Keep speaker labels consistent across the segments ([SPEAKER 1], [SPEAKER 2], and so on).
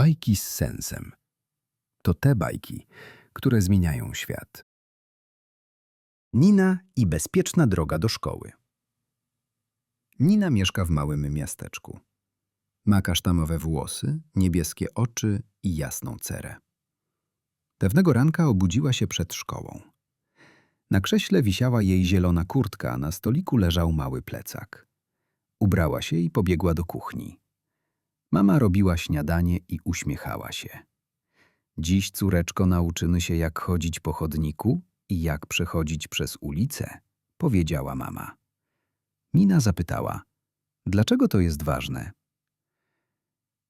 [SPEAKER 1] Bajki z sensem. To te bajki, które zmieniają świat. Nina i bezpieczna droga do szkoły. Nina mieszka w małym miasteczku. Ma kasztanowe włosy, niebieskie oczy i jasną cerę. Pewnego ranka obudziła się przed szkołą. Na krześle wisiała jej zielona kurtka, a na stoliku leżał mały plecak. Ubrała się i pobiegła do kuchni. Mama robiła śniadanie i uśmiechała się. Dziś, córeczko, nauczymy się, jak chodzić po chodniku i jak przechodzić przez ulicę, powiedziała mama. Nina zapytała, dlaczego to jest ważne?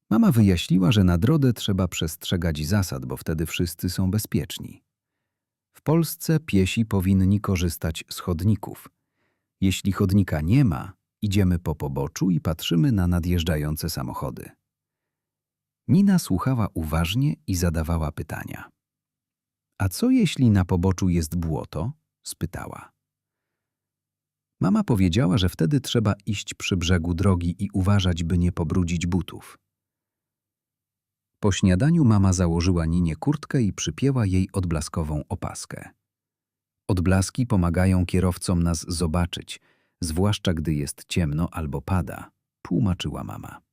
[SPEAKER 1] Mama wyjaśniła, że na drodze trzeba przestrzegać zasad, bo wtedy wszyscy są bezpieczni. W Polsce piesi powinni korzystać z chodników. Jeśli chodnika nie ma, idziemy po poboczu i patrzymy na nadjeżdżające samochody. Nina słuchała uważnie i zadawała pytania. A co jeśli na poboczu jest błoto? spytała. Mama powiedziała, że wtedy trzeba iść przy brzegu drogi i uważać, by nie pobrudzić butów. Po śniadaniu mama założyła Ninie kurtkę i przypięła jej odblaskową opaskę. Odblaski pomagają kierowcom nas zobaczyć, zwłaszcza gdy jest ciemno albo pada, tłumaczyła mama.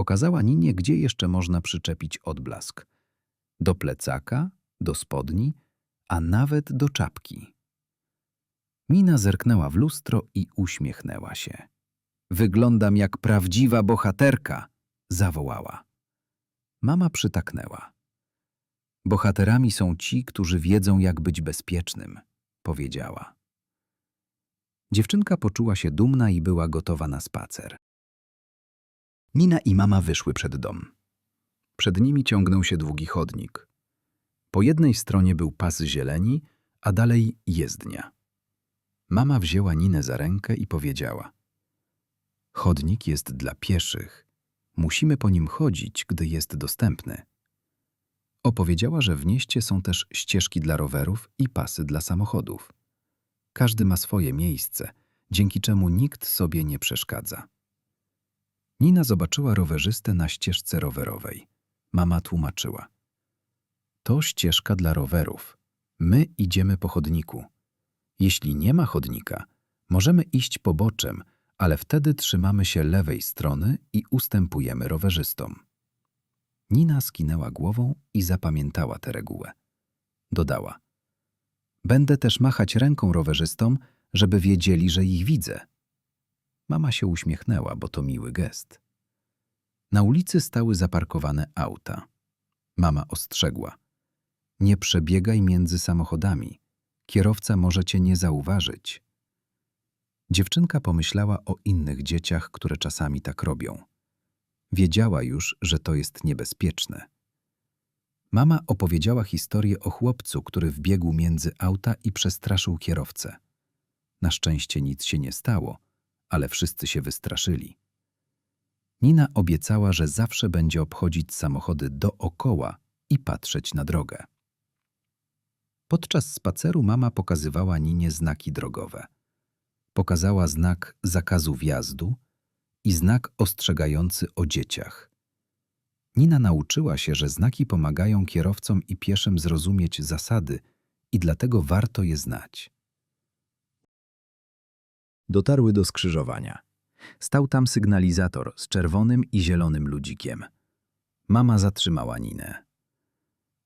[SPEAKER 1] Pokazała Ninie, gdzie jeszcze można przyczepić odblask. Do plecaka, do spodni, a nawet do czapki. Nina zerknęła w lustro i uśmiechnęła się. Wyglądam jak prawdziwa bohaterka, zawołała. Mama przytaknęła. Bohaterami są ci, którzy wiedzą, jak być bezpiecznym, powiedziała. Dziewczynka poczuła się dumna i była gotowa na spacer. Nina i mama wyszły przed dom. Przed nimi ciągnął się długi chodnik. Po jednej stronie był pas zieleni, a dalej jezdnia. Mama wzięła Ninę za rękę i powiedziała: Chodnik jest dla pieszych. Musimy po nim chodzić, gdy jest dostępny. Opowiedziała, że w mieście są też ścieżki dla rowerów i pasy dla samochodów. Każdy ma swoje miejsce, dzięki czemu nikt sobie nie przeszkadza. Nina zobaczyła rowerzystę na ścieżce rowerowej. Mama tłumaczyła. To ścieżka dla rowerów. My idziemy po chodniku. Jeśli nie ma chodnika, możemy iść poboczem, ale wtedy trzymamy się lewej strony i ustępujemy rowerzystom. Nina skinęła głową i zapamiętała tę regułę. Dodała. Będę też machać ręką rowerzystom, żeby wiedzieli, że ich widzę. Mama się uśmiechnęła, bo to miły gest. Na ulicy stały zaparkowane auta. Mama ostrzegła. Nie przebiegaj między samochodami. Kierowca może cię nie zauważyć. Dziewczynka pomyślała o innych dzieciach, które czasami tak robią. Wiedziała już, że to jest niebezpieczne. Mama opowiedziała historię o chłopcu, który wbiegł między auta i przestraszył kierowcę. Na szczęście nic się nie stało, ale wszyscy się wystraszyli. Nina obiecała, że zawsze będzie obchodzić samochody dookoła i patrzeć na drogę. Podczas spaceru mama pokazywała Ninie znaki drogowe. Pokazała znak zakazu wjazdu i znak ostrzegający o dzieciach. Nina nauczyła się, że znaki pomagają kierowcom i pieszym zrozumieć zasady i dlatego warto je znać. Dotarły do skrzyżowania. Stał tam sygnalizator z czerwonym i zielonym ludzikiem. Mama zatrzymała Ninę.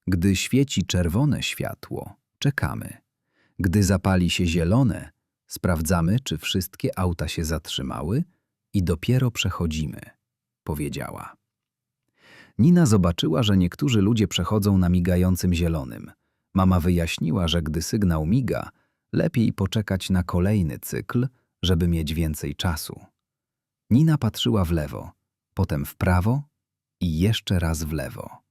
[SPEAKER 1] Gdy świeci czerwone światło, czekamy. Gdy zapali się zielone, sprawdzamy, czy wszystkie auta się zatrzymały i dopiero przechodzimy, powiedziała. Nina zobaczyła, że niektórzy ludzie przechodzą na migającym zielonym. Mama wyjaśniła, że gdy sygnał miga, lepiej poczekać na kolejny cykl, żeby mieć więcej czasu. Nina patrzyła w lewo, potem w prawo i jeszcze raz w lewo.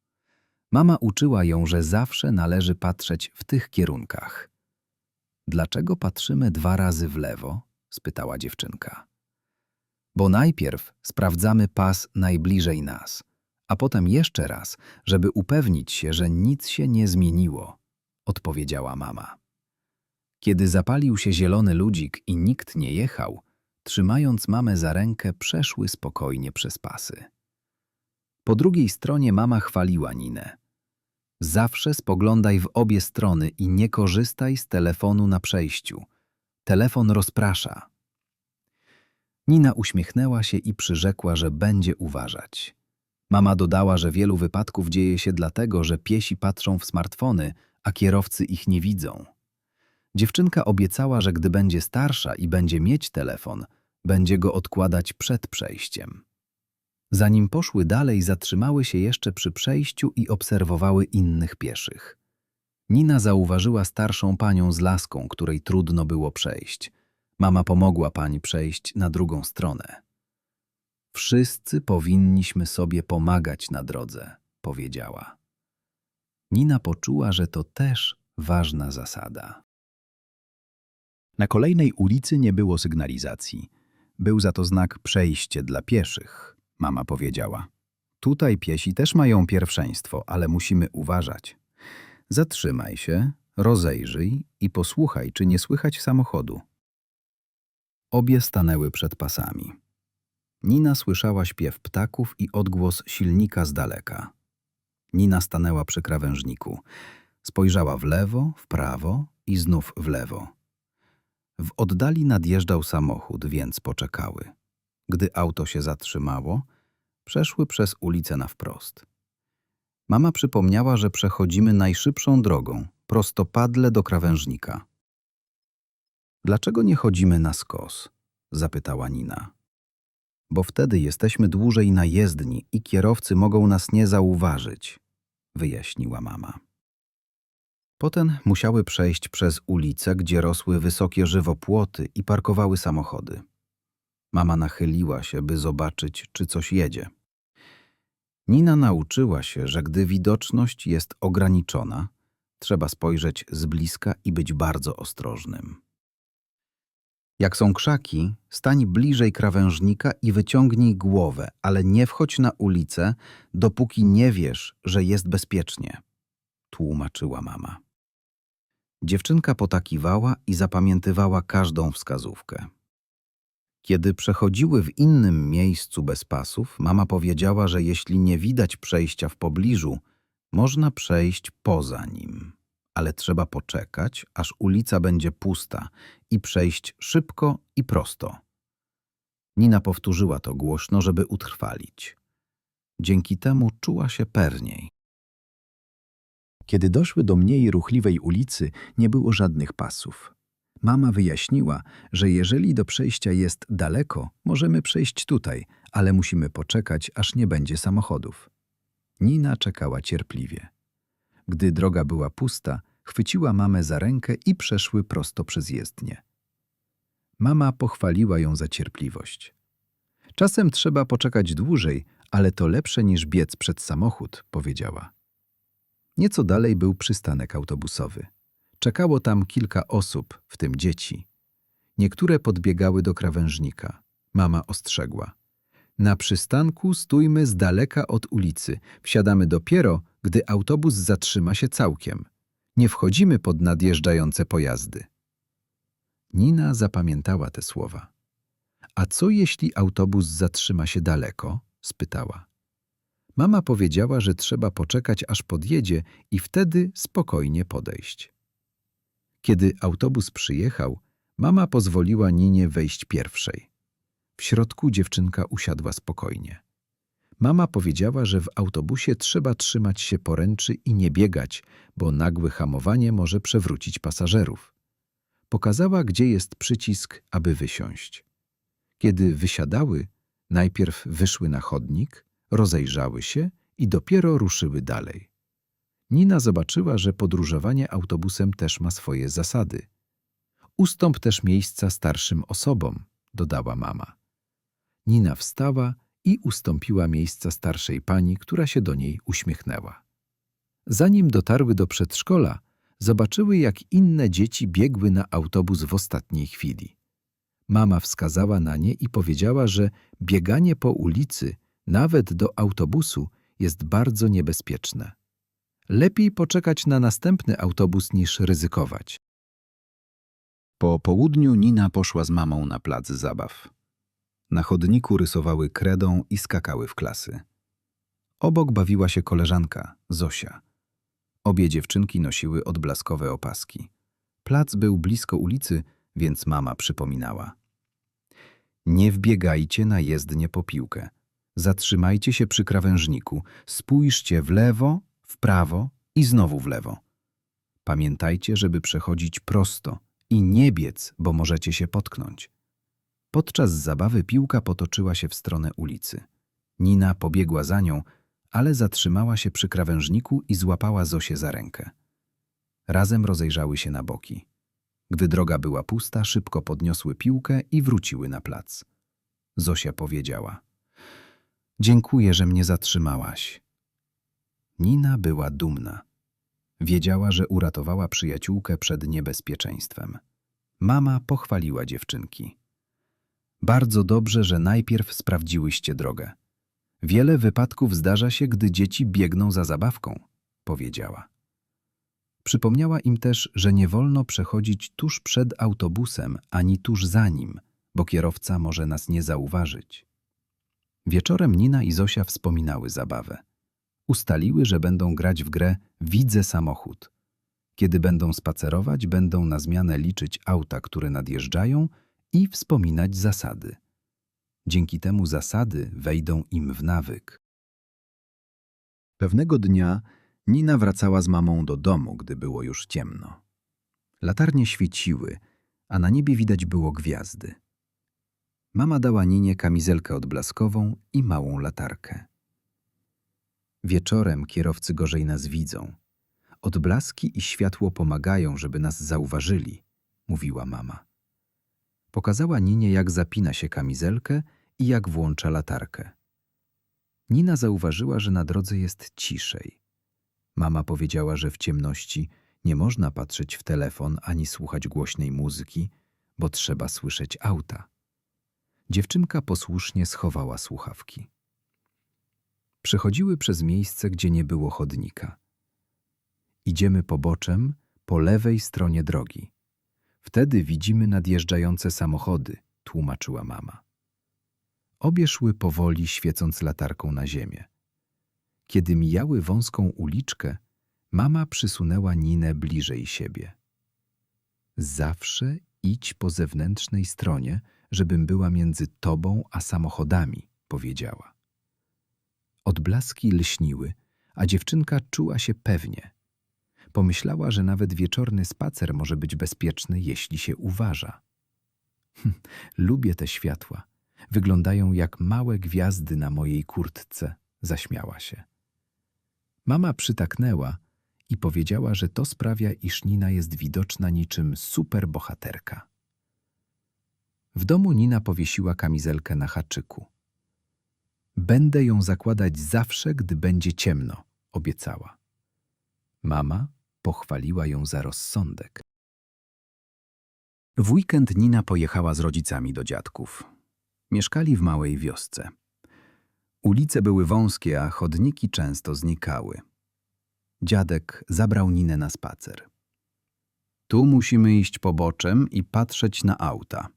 [SPEAKER 1] Mama uczyła ją, że zawsze należy patrzeć w tych kierunkach. Dlaczego patrzymy dwa razy w lewo? spytała dziewczynka. Bo najpierw sprawdzamy pas najbliżej nas, a potem jeszcze raz, żeby upewnić się, że nic się nie zmieniło, odpowiedziała mama. Kiedy zapalił się zielony ludzik i nikt nie jechał, trzymając mamę za rękę, przeszły spokojnie przez pasy. Po drugiej stronie mama chwaliła Ninę. Zawsze spoglądaj w obie strony i nie korzystaj z telefonu na przejściu. Telefon rozprasza. Nina uśmiechnęła się i przyrzekła, że będzie uważać. Mama dodała, że wielu wypadków dzieje się dlatego, że piesi patrzą w smartfony, a kierowcy ich nie widzą. Dziewczynka obiecała, że gdy będzie starsza i będzie mieć telefon, będzie go odkładać przed przejściem. Zanim poszły dalej, zatrzymały się jeszcze przy przejściu i obserwowały innych pieszych. Nina zauważyła starszą panią z laską, której trudno było przejść. Mama pomogła pani przejść na drugą stronę. Wszyscy powinniśmy sobie pomagać na drodze, powiedziała. Nina poczuła, że to też ważna zasada. Na kolejnej ulicy nie było sygnalizacji. Był za to znak przejście dla pieszych, mama powiedziała. Tutaj piesi też mają pierwszeństwo, ale musimy uważać. Zatrzymaj się, rozejrzyj i posłuchaj, czy nie słychać samochodu. Obie stanęły przed pasami. Nina słyszała śpiew ptaków i odgłos silnika z daleka. Nina stanęła przy krawężniku. Spojrzała w lewo, w prawo i znów w lewo. W oddali nadjeżdżał samochód, więc poczekały. Gdy auto się zatrzymało, przeszły przez ulicę na wprost. Mama przypomniała, że przechodzimy najszybszą drogą, prostopadle do krawężnika. Dlaczego nie chodzimy na skos? zapytała Nina. Bo wtedy jesteśmy dłużej na jezdni i kierowcy mogą nas nie zauważyć, wyjaśniła mama. Potem musiały przejść przez ulicę, gdzie rosły wysokie żywopłoty i parkowały samochody. Mama nachyliła się, by zobaczyć, czy coś jedzie. Nina nauczyła się, że gdy widoczność jest ograniczona, trzeba spojrzeć z bliska i być bardzo ostrożnym. Jak są krzaki, stań bliżej krawężnika i wyciągnij głowę, ale nie wchodź na ulicę, dopóki nie wiesz, że jest bezpiecznie, tłumaczyła mama. Dziewczynka potakiwała i zapamiętywała każdą wskazówkę. Kiedy przechodziły w innym miejscu bez pasów, mama powiedziała, że jeśli nie widać przejścia w pobliżu, można przejść poza nim. Ale trzeba poczekać, aż ulica będzie pusta i przejść szybko i prosto. Nina powtórzyła to głośno, żeby utrwalić. Dzięki temu czuła się pewniej. Kiedy doszły do mniej ruchliwej ulicy, nie było żadnych pasów. Mama wyjaśniła, że jeżeli do przejścia jest daleko, możemy przejść tutaj, ale musimy poczekać, aż nie będzie samochodów. Nina czekała cierpliwie. Gdy droga była pusta, chwyciła mamę za rękę i przeszły prosto przez jezdnię. Mama pochwaliła ją za cierpliwość. Czasem trzeba poczekać dłużej, ale to lepsze niż biec przed samochód, powiedziała. Nieco dalej był przystanek autobusowy. Czekało tam kilka osób, w tym dzieci. Niektóre podbiegały do krawężnika. Mama ostrzegła. Na przystanku stójmy z daleka od ulicy. Wsiadamy dopiero, gdy autobus zatrzyma się całkiem. Nie wchodzimy pod nadjeżdżające pojazdy. Nina zapamiętała te słowa. A co jeśli autobus zatrzyma się daleko? spytała. Mama powiedziała, że trzeba poczekać, aż podjedzie i wtedy spokojnie podejść. Kiedy autobus przyjechał, mama pozwoliła Ninie wejść pierwszej. W środku dziewczynka usiadła spokojnie. Mama powiedziała, że w autobusie trzeba trzymać się poręczy i nie biegać, bo nagłe hamowanie może przewrócić pasażerów. Pokazała, gdzie jest przycisk, aby wysiąść. Kiedy wysiadały, najpierw wyszły na chodnik, rozejrzały się i dopiero ruszyły dalej. Nina zobaczyła, że podróżowanie autobusem też ma swoje zasady. Ustąp też miejsca starszym osobom, dodała mama. Nina wstała i ustąpiła miejsca starszej pani, która się do niej uśmiechnęła. Zanim dotarły do przedszkola, zobaczyły, jak inne dzieci biegły na autobus w ostatniej chwili. Mama wskazała na nie i powiedziała, że bieganie po ulicy, nawet do autobusu, jest bardzo niebezpieczne. Lepiej poczekać na następny autobus niż ryzykować. Po południu Nina poszła z mamą na plac zabaw. Na chodniku rysowały kredą i skakały w klasy. Obok bawiła się koleżanka, Zosia. Obie dziewczynki nosiły odblaskowe opaski. Plac był blisko ulicy, więc mama przypominała. Nie wbiegajcie na jezdnię po piłkę. Zatrzymajcie się przy krawężniku, spójrzcie w lewo, w prawo i znowu w lewo. Pamiętajcie, żeby przechodzić prosto i nie biec, bo możecie się potknąć. Podczas zabawy piłka potoczyła się w stronę ulicy. Nina pobiegła za nią, ale zatrzymała się przy krawężniku i złapała Zosię za rękę. Razem rozejrzały się na boki. Gdy droga była pusta, szybko podniosły piłkę i wróciły na plac. Zosia powiedziała: Dziękuję, że mnie zatrzymałaś. Nina była dumna. Wiedziała, że uratowała przyjaciółkę przed niebezpieczeństwem. Mama pochwaliła dziewczynki. Bardzo dobrze, że najpierw sprawdziłyście drogę. Wiele wypadków zdarza się, gdy dzieci biegną za zabawką, powiedziała. Przypomniała im też, że nie wolno przechodzić tuż przed autobusem ani tuż za nim, bo kierowca może nas nie zauważyć. Wieczorem Nina i Zosia wspominały zabawę. Ustaliły, że będą grać w grę Widzę samochód. Kiedy będą spacerować, będą na zmianę liczyć auta, które nadjeżdżają i wspominać zasady. Dzięki temu zasady wejdą im w nawyk. Pewnego dnia Nina wracała z mamą do domu, gdy było już ciemno. Latarnie świeciły, a na niebie widać było gwiazdy. Mama dała Ninie kamizelkę odblaskową i małą latarkę. Wieczorem kierowcy gorzej nas widzą. Odblaski i światło pomagają, żeby nas zauważyli, mówiła mama. Pokazała Ninie, jak zapina się kamizelkę i jak włącza latarkę. Nina zauważyła, że na drodze jest ciszej. Mama powiedziała, że w ciemności nie można patrzeć w telefon ani słuchać głośnej muzyki, bo trzeba słyszeć auta. Dziewczynka posłusznie schowała słuchawki. Przechodziły przez miejsce, gdzie nie było chodnika. Idziemy poboczem po lewej stronie drogi. Wtedy widzimy nadjeżdżające samochody, tłumaczyła mama. Obie szły powoli, świecąc latarką na ziemię. Kiedy mijały wąską uliczkę, mama przysunęła Ninę bliżej siebie. Zawsze idź po zewnętrznej stronie, żebym była między tobą a samochodami, powiedziała. Odblaski lśniły, a dziewczynka czuła się pewnie. Pomyślała, że nawet wieczorny spacer może być bezpieczny, jeśli się uważa. Hm, lubię te światła. Wyglądają jak małe gwiazdy na mojej kurtce, zaśmiała się. Mama przytaknęła i powiedziała, że to sprawia, iż Nina jest widoczna niczym superbohaterka. W domu Nina powiesiła kamizelkę na haczyku. Będę ją zakładać zawsze, gdy będzie ciemno, obiecała. Mama pochwaliła ją za rozsądek. W weekend Nina pojechała z rodzicami do dziadków. Mieszkali w małej wiosce. Ulice były wąskie, a chodniki często znikały. Dziadek zabrał Ninę na spacer. Tu musimy iść poboczem i patrzeć na auta.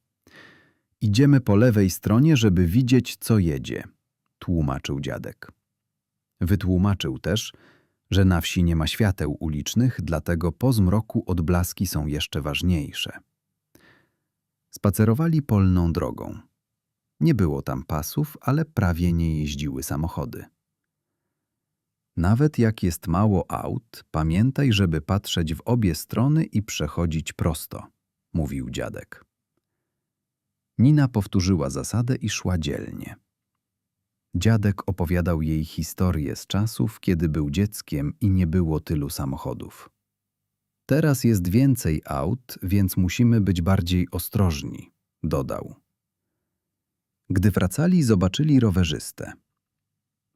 [SPEAKER 1] Idziemy po lewej stronie, żeby widzieć, co jedzie, tłumaczył dziadek. Wytłumaczył też, że na wsi nie ma świateł ulicznych, dlatego po zmroku odblaski są jeszcze ważniejsze. Spacerowali polną drogą. Nie było tam pasów, ale prawie nie jeździły samochody. Nawet jak jest mało aut, pamiętaj, żeby patrzeć w obie strony i przechodzić prosto, mówił dziadek. Nina powtórzyła zasadę i szła dzielnie. Dziadek opowiadał jej historię z czasów, kiedy był dzieckiem i nie było tylu samochodów. Teraz jest więcej aut, więc musimy być bardziej ostrożni, dodał. Gdy wracali, zobaczyli rowerzystę.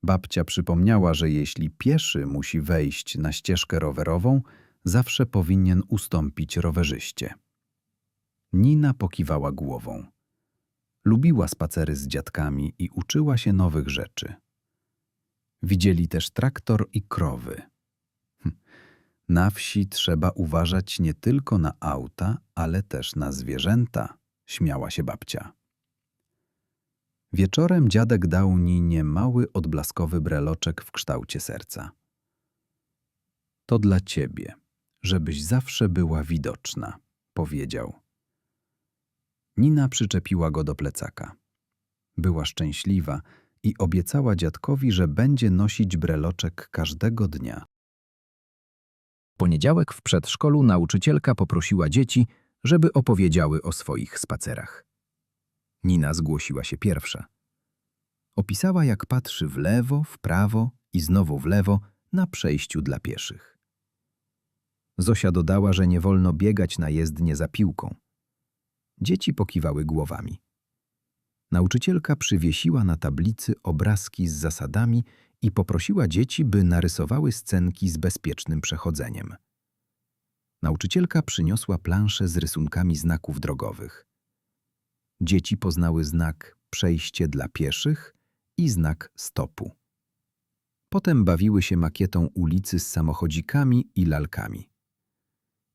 [SPEAKER 1] Babcia przypomniała, że jeśli pieszy musi wejść na ścieżkę rowerową, zawsze powinien ustąpić rowerzyście. Nina pokiwała głową. Lubiła spacery z dziadkami i uczyła się nowych rzeczy. Widzieli też traktor i krowy. Hm. Na wsi trzeba uważać nie tylko na auta, ale też na zwierzęta, śmiała się babcia. Wieczorem dziadek dał Ninie mały odblaskowy breloczek w kształcie serca. To dla ciebie, żebyś zawsze była widoczna, powiedział. Nina przyczepiła go do plecaka. Była szczęśliwa i obiecała dziadkowi, że będzie nosić breloczek każdego dnia. Poniedziałek w przedszkolu nauczycielka poprosiła dzieci, żeby opowiedziały o swoich spacerach. Nina zgłosiła się pierwsza. Opisała, jak patrzy w lewo, w prawo i znowu w lewo na przejściu dla pieszych. Zosia dodała, że nie wolno biegać na jezdnię za piłką. Dzieci pokiwały głowami. Nauczycielka przywiesiła na tablicy obrazki z zasadami i poprosiła dzieci, by narysowały scenki z bezpiecznym przechodzeniem. Nauczycielka przyniosła planszę z rysunkami znaków drogowych. Dzieci poznały znak przejście dla pieszych i znak stopu. Potem bawiły się makietą ulicy z samochodzikami i lalkami.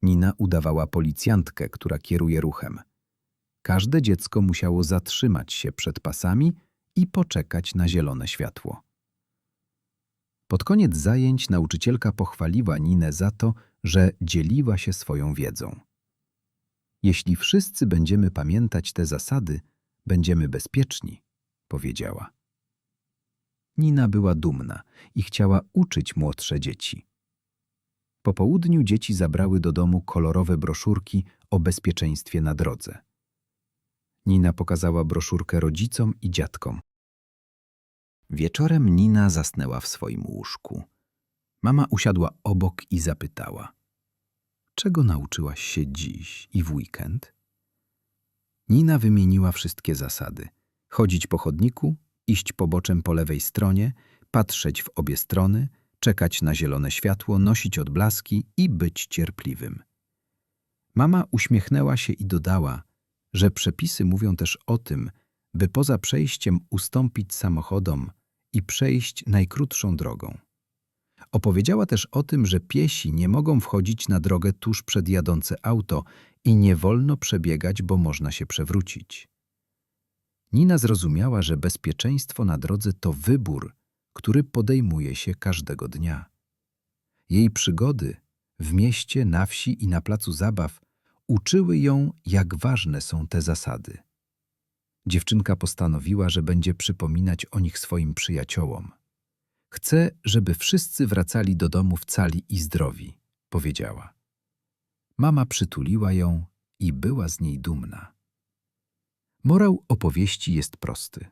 [SPEAKER 1] Nina udawała policjantkę, która kieruje ruchem. Każde dziecko musiało zatrzymać się przed pasami i poczekać na zielone światło. Pod koniec zajęć nauczycielka pochwaliła Ninę za to, że dzieliła się swoją wiedzą. Jeśli wszyscy będziemy pamiętać te zasady, będziemy bezpieczni, powiedziała. Nina była dumna i chciała uczyć młodsze dzieci. Po południu dzieci zabrały do domu kolorowe broszurki o bezpieczeństwie na drodze. Nina pokazała broszurkę rodzicom i dziadkom. Wieczorem Nina zasnęła w swoim łóżku. Mama usiadła obok i zapytała: Czego nauczyłaś się dziś i w weekend? Nina wymieniła wszystkie zasady: chodzić po chodniku, iść poboczem po lewej stronie, patrzeć w obie strony, czekać na zielone światło, nosić odblaski i być cierpliwym. Mama uśmiechnęła się i dodała, że przepisy mówią też o tym, by poza przejściem ustąpić samochodom i przejść najkrótszą drogą. Opowiedziała też o tym, że piesi nie mogą wchodzić na drogę tuż przed jadące auto i nie wolno przebiegać, bo można się przewrócić. Nina zrozumiała, że bezpieczeństwo na drodze to wybór, który podejmuje się każdego dnia. Jej przygody w mieście, na wsi i na placu zabaw uczyły ją, jak ważne są te zasady. Dziewczynka postanowiła, że będzie przypominać o nich swoim przyjaciołom. Chcę, żeby wszyscy wracali do domu w cali i zdrowi, powiedziała. Mama przytuliła ją i była z niej dumna. Morał opowieści jest prosty.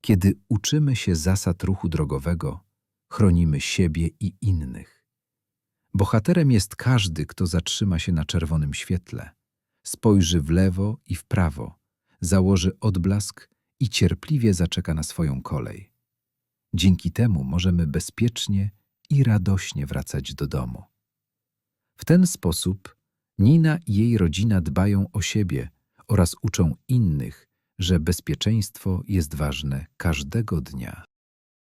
[SPEAKER 1] Kiedy uczymy się zasad ruchu drogowego, chronimy siebie i innych. Bohaterem jest każdy, kto zatrzyma się na czerwonym świetle, spojrzy w lewo i w prawo, założy odblask i cierpliwie zaczeka na swoją kolej. Dzięki temu możemy bezpiecznie i radośnie wracać do domu. W ten sposób Nina i jej rodzina dbają o siebie oraz uczą innych, że bezpieczeństwo jest ważne każdego dnia.